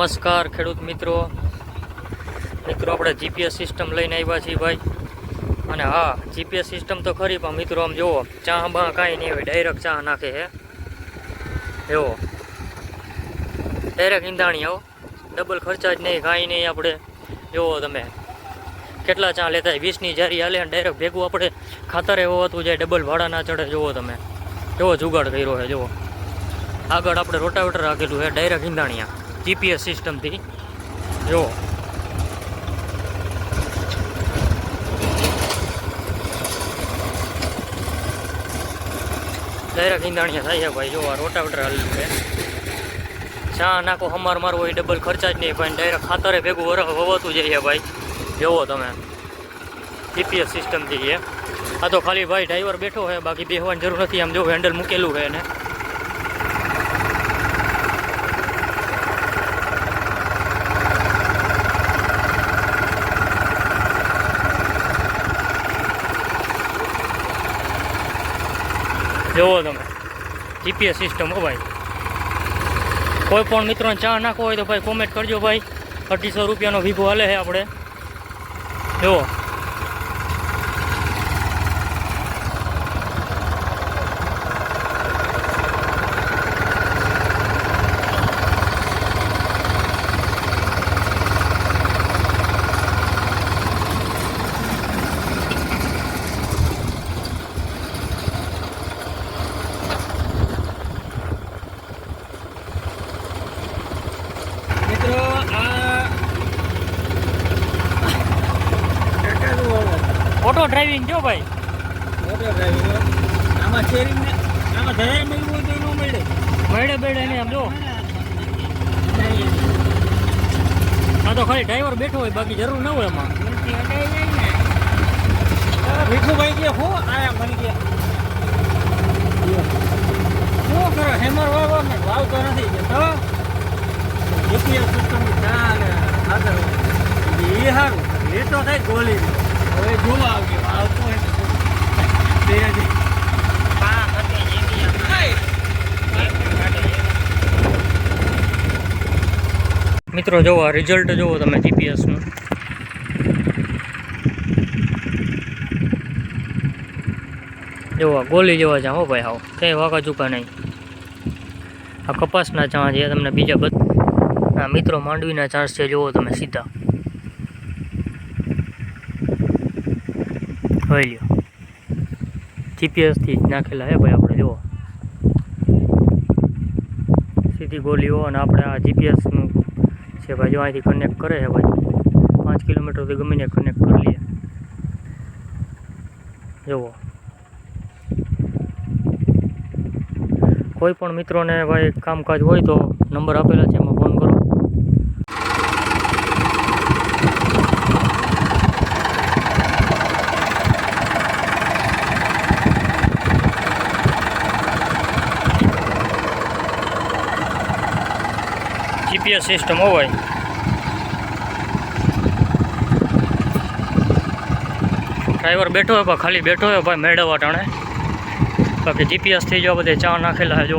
નમસ્કાર, ખેડૂત મિત્રો. મિત્રો, આપણે જીપીએસ સિસ્ટમ લઈને આવ્યા છીએ ભાઈ. અને હા જીપીએસ સિસ્ટમ તો ખરી, પણ મિત્રો, આમ જુઓ, ચા બા કાંઈ નહીં હોય ડાયરેક્ટ ચા નાખે હે એવો ડાયરેક્ટ ઈંધાણી આવો ડબલ ખર્ચા જ નહીં, કાંઈ નહીં આપણે. જુઓ તમે. કેટલા ચા લેતા વીસની જારી હાલે અને ડાયરેક્ટ ભેગું આપણે ખાતરે હોવાતું જાય ડબલ ભાડા ના ચડે, જુઓ તમે. એવો જુગાડ કર્યો છે, જુઓ. આગળ આપણે રોટાવેટર રાખેલું છે ડાયરેક્ટ ઈંધાણીયા જીપીએસ સિસ્ટમથી જુઓ. ડાયરેક્ટ ઈંધાણીયા થાય છે ભાઈ જો આ રોટાવેટર હાલ્યું છે. ચા નાખો, હમાર મારવો એ ડબલ ખર્ચા જ નહીં ભાઈ ડાયરેક્ટ ખાતરે ભેગું વર, વવાતું જઈએ ભાઈ. જોવો તમે. જીપીએસ સિસ્ટમથી છે. આ તો ખાલી ભાઈ ડ્રાઈવર બેઠો છે, બાકી બેહવાની જરૂર નથી. આમ જો હેન્ડલ મૂકેલું છે એને. જોવો તમે. જીપીએસ સિસ્ટમ હો ભાઈ. કોઈ પણ મિત્રોને ચા નાખવો હોય તો ભાઈ કોમેન્ટ કરજો ભાઈ. અઢીસો રૂપિયાનો વિભો હાલે છે આપણે. જુઓ મિત્રો આ ટાટાનું આવે. ઓટો ડ્રાઇવિંગ જો ભાઈ. મોટો ડ્રાઈવિંગ આમાં શેરિંગ ને આમાં ધરાઈ મળવું હોય તો ન મળે. મળે બેડે નહીં આમ જો. આ તો ખાલી ડ્રાઈવર બેઠો હોય બાકી જરૂર ન હોય એમાં ભીખુભાઈ કે હું આયા મને ગયા. શું કરો હેમર વાવો ને. વાવતો નથી તો? જીપીએસ સિસ્ટમ ચાલે આગળ એ સારું એ તો થાય ગોલી હવે જોવા આવજો. આવતો હોય મિત્રો, જોવો રિઝલ્ટ જોવો તમે જીપીએસનું જોવો ગોલી જેવા જાઓ ભાઈ આવો કંઈ વાગા ચૂકા નહીં. આ કપાસના ચા છે તમને બીજા બધા મિત્રો માંડવીના ચાન્સ છે, જોવો તમે સીધા. હોય લ્યો જીપીએસથી જ નાખેલા હે ભાઈ આપણે, જુઓ. સીધી ગોલીઓ અને આપણે આ જીપીએસનું છે ભાઈ, જો અહીંથી કનેક્ટ કરે છે ભાઈ. પાંચ કિલોમીટરથી ગમીને કનેક્ટ કરી લઈએ. જુઓ. કોઈ પણ મિત્રોને ભાઈ કામકાજ હોય તો નંબર આપેલા છે, એમાં ફોન કરો. જીપીએસ સિસ્ટમ હોય. ડ્રાઈવર બેઠો હોય, પણ ખાલી બેઠો હોય, ભાઈ મેળવવા ટાણે. બાકી જીપીએસથી જો બધે ચા નાખેલા છે